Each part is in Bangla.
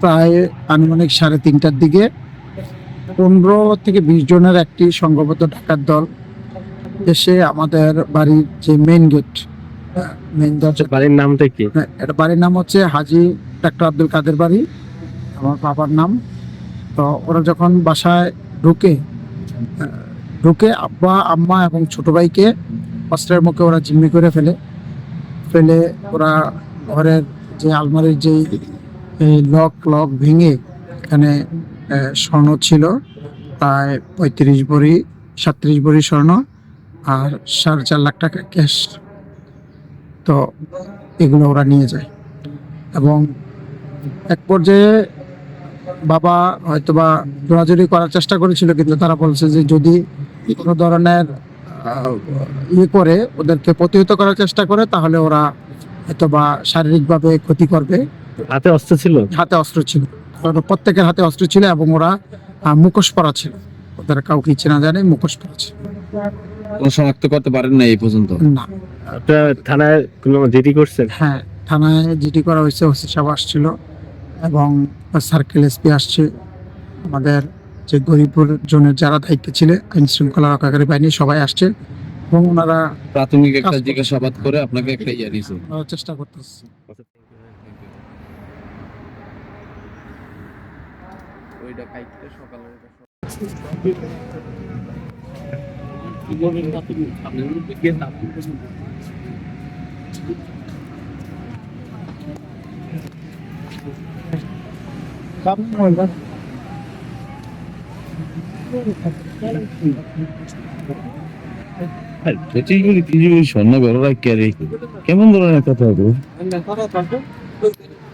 প্রায় আনুমানিক সাড়ে তিনটার দিকে। পনেরো থেকে বিশ জনের একটি সংঘবদ্ধ ডাকাত দল এসে আমাদের বাড়ির যে মেইন গেট মেইন দরজা বাড়ির নামটা কি? হ্যাঁ, এটা বাড়ির নাম হচ্ছে হাজি ডাক্তার আব্দুল কাদের বাড়ি। আমার বাবার নাম। তো ওরা যখন বাসায় ঢুকে ঢুকে আব্বা আম্মা এবং ছোট ভাইকে অস্ত্রের মুখে ওরা জিম্মি করে ফেলে। ফেলে ওরা ঘরের যে আলমারির যে লক লক ভেঙে এখানে স্বর্ণ ছিল। প্রায় পঁয়ত্রিশ ভরি সাত্রিশ ভরি স্বর্ণ আর সাড়ে চার লাখ টাকা ক্যাশ। তো এগুলো ওরা নিয়ে যায়। এবং এক পর্যায়ে বাবা হয়তোবা দৌড়াদৌড়ি করার চেষ্টা করেছিল, কিন্তু তারা বলছে যে যদি কোনো ধরনের ইয়ে করে, ওদেরকে প্রতিহত করার চেষ্টা করে, তাহলে ওরা হয়তোবা শারীরিকভাবে ক্ষতি করবে। হাতে অস্ত্র ছিল? হাতে অস্ত্র ছিল। প্রত্যেকের হাতে অস্ত্র ছিল এবং ওরা মুখোশ পরা ছিল। ওদের কাউকে চেনা জানে মুখোশ পরা ছিল। কোনো শনাক্ত করতে পারেন না এই পর্যন্ত? না। থানায় কোনো জিডি করছেন? হ্যাঁ থানায় জিডি করা হয়েছে ওসি সাহেব আসছিল এবং সার্কেল এসপি আসছে। আমাদের যে গরিবপুর জোনের যারা দায়িত্বে ছিল আইন শৃঙ্খলা রক্ষাকারী বাহিনী সবাই আসছে এবং ওনারা প্রাথমিক একটা জিজ্ঞাসাবাদ করে আপনাকে একটা ইয়ে দিয়েছে। চেষ্টা করতেছে। সত্যিগুলি কিছু স্বর্ণ ব্যবহার কেমন ধরনের কথা হবে?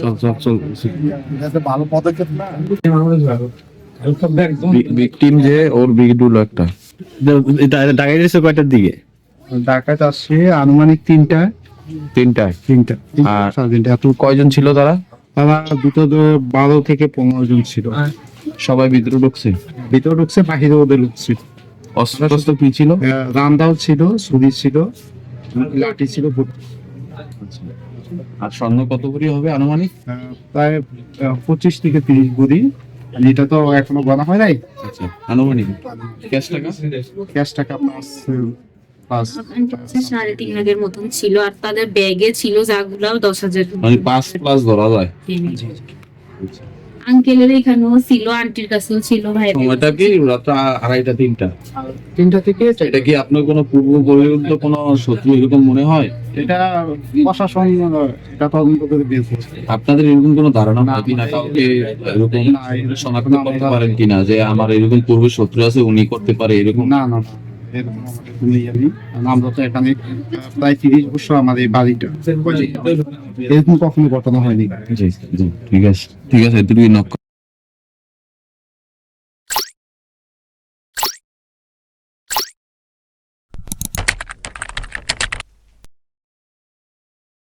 চল চল চল। ভালো পদক্ষেপ ভিকটিম যে ওর বিগডুল একটা। টাকা দিয়েছে কয়টার দিকে? ডাকাত আসছে আনুমানিক তিনটা। তিনটায়? তিনটা। আর সাড়ে তিনটা। এত কয়জন ছিল তারা? তারা ভিতরে বারো থেকে পনেরো জন ছিল। সবাই ভিতরে ঢুকছে? ভিতরে ঢুকছে বাহিরে ওদের ঢুকছে। অস্ত্র টস্ত্র কি ছিল? রান্দাও ছিল ছুরি ছিল লাঠি ছিল আর স্বর্ণ কত ভরি হবে আনুমানিক? প্রায় পঁচিশ থেকে তিরিশ ভরি। এটা তো এখনও বলা হয় নাই? আচ্ছা আনুমানিক। ক্যাশ টাকা? ক্যাশ টাকা পাঁচ পাঁচ। সাড়ে তিন লাখের মতন ছিল আর তাদের ব্যাগে ছিল যাগুলো দশ হাজার। মানে পাঁচ প্লাস ধরা যায়। আঙ্কেলের এখানেও ছিল আন্টির কাছেও ছিল ভাই সময়টা কি? রাত আড়াইটা তিনটা? তিনটা থেকে এটা কি আপনার কোনো পূর্ব পরিবর্তিত কোনো শত্রু এরকম মনে হয়? এটা প্রশাসন এটা তদন্ত করে দিয়েছে। আপনাদের এরকম কোনো ধারণা হয় কিনা কাউকে এরকম না, শনাক্ত করতে পারেন কিনা যে আমার এরকম পূর্ব শত্রু আছে উনি করতে পারে এরকম? না না না, এরকম আমাদের কোনো আমরা তো এখানে প্রায় তিরিশ বছর আমাদের এই বাড়িটা। এরকম কখনো ঘটনা হয়নি। জি জি। ঠিক আছে ঠিক আছে তুমি নক